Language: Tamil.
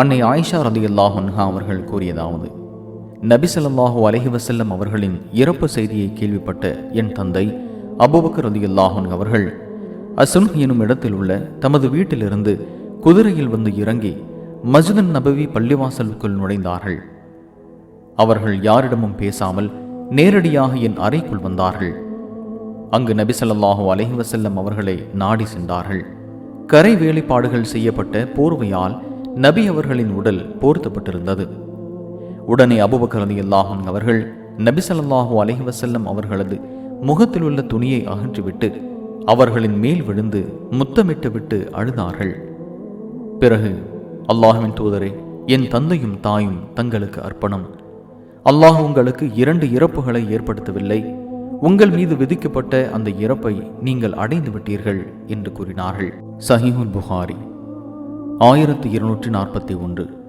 அன்னை ஆயிஷா ரதி அல்லாஹன்ஹா அவர்கள் கூறியதாவது நபிசல்லாஹூ அலஹி வசல்லம் அவர்களின் இறப்பு செய்தியை கேள்விப்பட்ட என் தந்தை அபுபக்கர் ரதி அல்லாஹன் அவர்கள் அசுன் எனும் இடத்தில் உள்ள தமது வீட்டிலிருந்து குதிரையில் வந்து இறங்கி மஜுதன் நபவி பள்ளிவாசலுக்குள் நுழைந்தார்கள். அவர்கள் யாரிடமும் பேசாமல் நேரடியாக என் அறைக்குள் வந்தார்கள். அங்கு நபிசல்லாஹூ அலஹி வசல்லம் அவர்களை நாடி சென்றார்கள். கரை வேலைப்பாடுகள் செய்யப்பட்ட போர்வையால் நபி அவர்களின் உடல் போர்த்தப்பட்டிருந்தது. உடனே அபுபக்கர் ரலியல்லாஹு அவர்கள் நபி சல்லாஹூ அலஹி வசல்லம் அவர்களது முகத்தில் உள்ள துணியை அகற்றிவிட்டு அவர்களின் மேல் விழுந்து முத்தமிட்டு விட்டு அழுதார்கள். பிறகு அல்லாஹுவின் தூதரே என் தந்தையும் தாயும் தங்களுக்கு அர்ப்பணம். அல்லாஹ் உங்களுக்கு இரண்டு இறப்புகளை ஏற்படுத்தவில்லை. உங்கள் மீது விதிக்கப்பட்ட அந்த இறப்பை நீங்கள் அடைந்து விட்டீர்கள் என்று கூறினார்கள். சஹிஹுல் புகாரி. ஆயிரத்தி இருநூற்றி நாற்பத்தி ஒன்று.